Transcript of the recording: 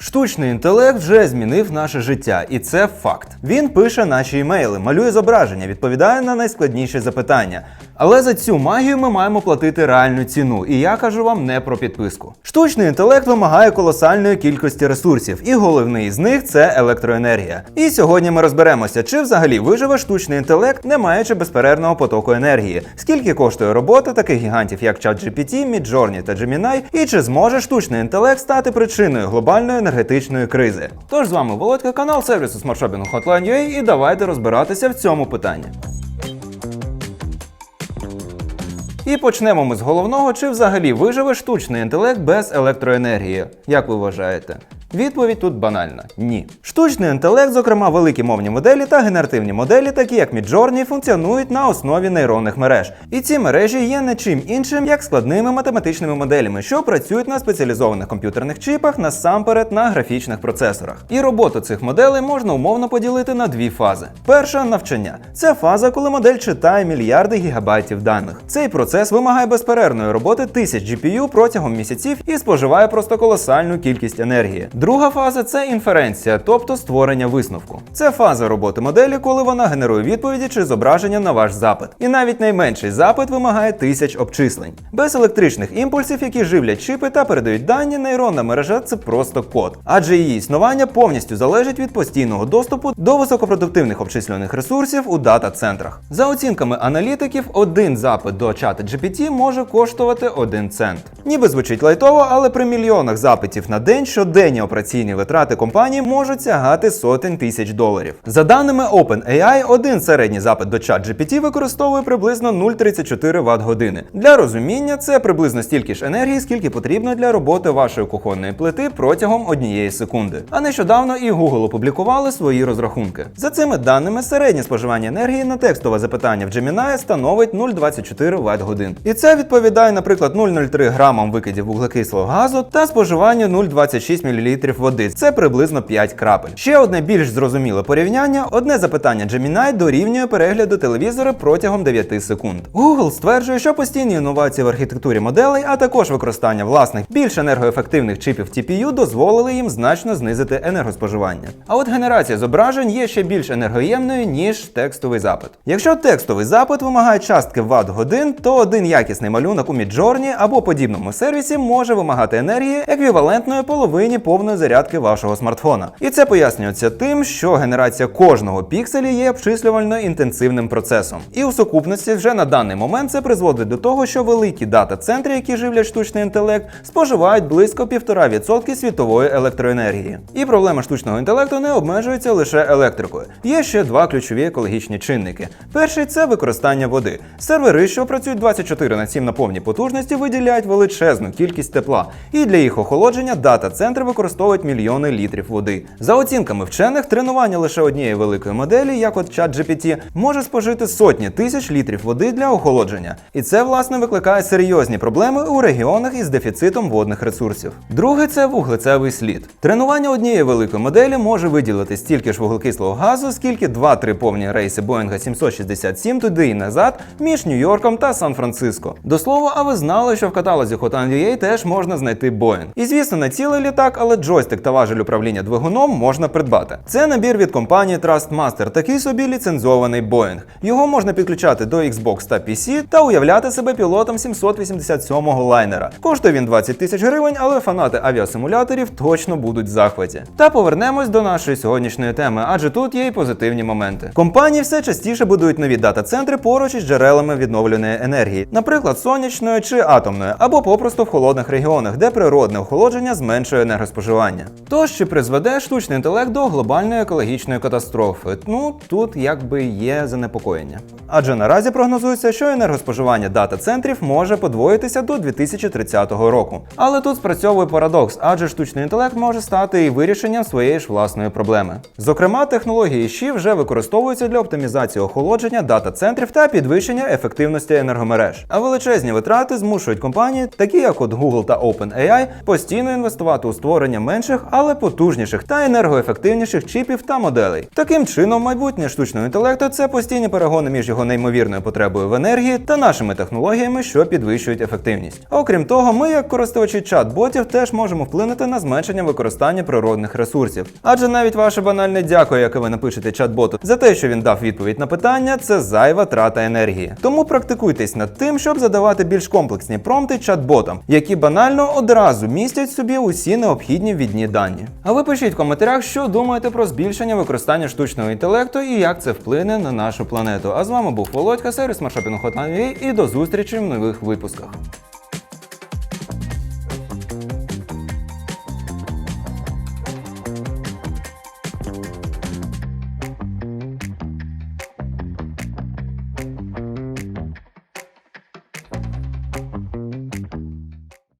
Штучний інтелект вже змінив наше життя, і це факт. Він пише наші імейли, малює зображення, відповідає на найскладніші запитання. Але за цю магію ми маємо платити реальну ціну, і я кажу вам не про підписку. Штучний інтелект вимагає колосальної кількості ресурсів, і головний з них це електроенергія. І сьогодні ми розберемося, чи взагалі виживе штучний інтелект, не маючи безперервного потоку енергії, скільки коштує робота таких гігантів, як ChatGPT, Midjourney та Gemini, і чи зможе штучний інтелект стати причиною глобальної енергетичної кризи. Тож з вами Володька, канал сервісу смартшопінгу Hotline.ua і давайте розбиратися в цьому питанні. І почнемо ми з головного, чи взагалі виживе штучний інтелект без електроенергії. Як ви вважаєте? Відповідь тут банальна: ні. Штучний інтелект, зокрема великі мовні моделі та генеративні моделі, такі як Midjourney, функціонують на основі нейронних мереж. І ці мережі є не чим іншим, як складними математичними моделями, що працюють на спеціалізованих комп'ютерних чипах, насамперед на графічних процесорах. І роботу цих моделей можна умовно поділити на дві фази. Перша навчання. Це фаза, коли модель читає мільярди гігабайтів даних. Цей процес вимагає безперервної роботи тисяч GPU протягом місяців і споживає просто колосальну кількість енергії. Друга фаза це інференція, тобто створення висновку. Це фаза роботи моделі, коли вона генерує відповіді чи зображення на ваш запит. І навіть найменший запит вимагає тисяч обчислень. Без електричних імпульсів, які живлять чипи та передають дані, нейронна мережа це просто код. Адже її існування повністю залежить від постійного доступу до високопродуктивних обчислюваних ресурсів у дата-центрах. За оцінками аналітиків, один запит до чата GPT може коштувати 1 цент. Ніби звучить лайтово, але при мільйонах запитів на день щоденні операційні витрати компанії можуть сягати сотень тисяч доларів. За даними OpenAI, один середній запит до чат GPT використовує приблизно 0,34 Вт години. Для розуміння це приблизно стільки ж енергії, скільки потрібно для роботи вашої кухонної плити протягом однієї секунди. А нещодавно і Google опублікували свої розрахунки. За цими даними, середнє споживання енергії на текстове запитання в Gemini становить 0,24 Вт годин. І це відповідає, наприклад, 0,03 грамам викидів вуглекислого газу та споживанню 0,26 мл води. Це приблизно 5 крапель. Ще одне більш зрозуміле порівняння: одне запитання Gemini дорівнює перегляду телевізора протягом 9 секунд. Google стверджує, що постійні інновації в архітектурі моделей, а також використання власних більш енергоефективних чипів TPU дозволили їм значно знизити енергоспоживання. А от генерація зображень є ще більш енергоємною, ніж текстовий запит. Якщо текстовий запит вимагає частки ватт годин, то один якісний малюнок у Midjourney або подібному сервісі може вимагати енергії еквівалентної половині повної зарядки вашого смартфона. І це пояснюється тим, що генерація кожного пікселя є обчислювально інтенсивним процесом. І у сукупності вже на даний момент це призводить до того, що великі дата-центри, які живлять штучний інтелект, споживають близько 1,5% світової електроенергії. І проблема штучного інтелекту не обмежується лише електрикою. Є ще два ключові екологічні чинники. Перший це використання води. Сервери, що працюють 24 на 7 на повній потужності, виділяють величезну кількість тепла. І для їх охолодження дата-центри використовують мільйони літрів води. За оцінками вчених, тренування лише однієї великої моделі, як от ChatGPT, може спожити сотні тисяч літрів води для охолодження. І це, власне, викликає серйозні проблеми у регіонах із дефіцитом водних ресурсів. Друге це вуглецевий слід. Тренування однієї великої моделі може виділити стільки ж вуглекислого газу, скільки 2-3 повні рейси Боїнга 767 туди і назад між Нью-Йорком та Сан-Франциско. До слова, а ви знали, що в каталозі Hot.ua теж можна знайти Boeing. І звісно, не цілий літак, але джойстик та важель управління двигуном можна придбати. Це набір від компанії Trustmaster, такий собі ліцензований Boeing. Його можна підключати до Xbox та PC та уявляти себе пілотом 787-го лайнера. Коштує він 20 тисяч гривень, але фанати авіасимуляторів точно будуть в захваті. Та повернемось до нашої сьогоднішньої теми, адже тут є й позитивні моменти. Компанії все частіше будують нові дата-центри поруч із джерелами відновленої енергії, наприклад, сонячної чи атомної, або попросту в холодних регіонах, де природне охолодження зменшує енергоспоживання. Тож чи призведе штучний інтелект до глобальної екологічної катастрофи? Ну тут якби є занепокоєння. Адже наразі прогнозується, що енергоспоживання дата-центрів може подвоїтися до 2030 року. Але тут спрацьовує парадокс, адже штучний інтелект може стати і вирішенням своєї ж власної проблеми. Зокрема, технології ЩІ вже використовуються для оптимізації охолодження дата-центрів та підвищення ефективності енергомереж. А величезні витрати змушують компанії, такі як от Google та OpenAI, постійно інвестувати у створення створення менших, але потужніших та енергоефективніших чіпів та моделей. Таким чином, майбутнє штучного інтелекту це постійні перегони між його неймовірною потребою в енергії та нашими технологіями, що підвищують ефективність. Окрім того, ми, як користувачі чат-ботів, теж можемо вплинути на зменшення використання природних ресурсів. Адже навіть ваше банальне дякую, яке ви напишете чат-боту за те, що він дав відповідь на питання, це зайва трата енергії. Тому практикуйтесь над тим, щоб задавати більш комплексні промпти чат-ботам, які банально одразу містять собі усі необхідні відні дані. А ви пишіть в коментарях, що думаєте про збільшення використання штучного інтелекту і як це вплине на нашу планету. А з вами був Володька, сервіс Маршопінг і до зустрічі в нових випусках.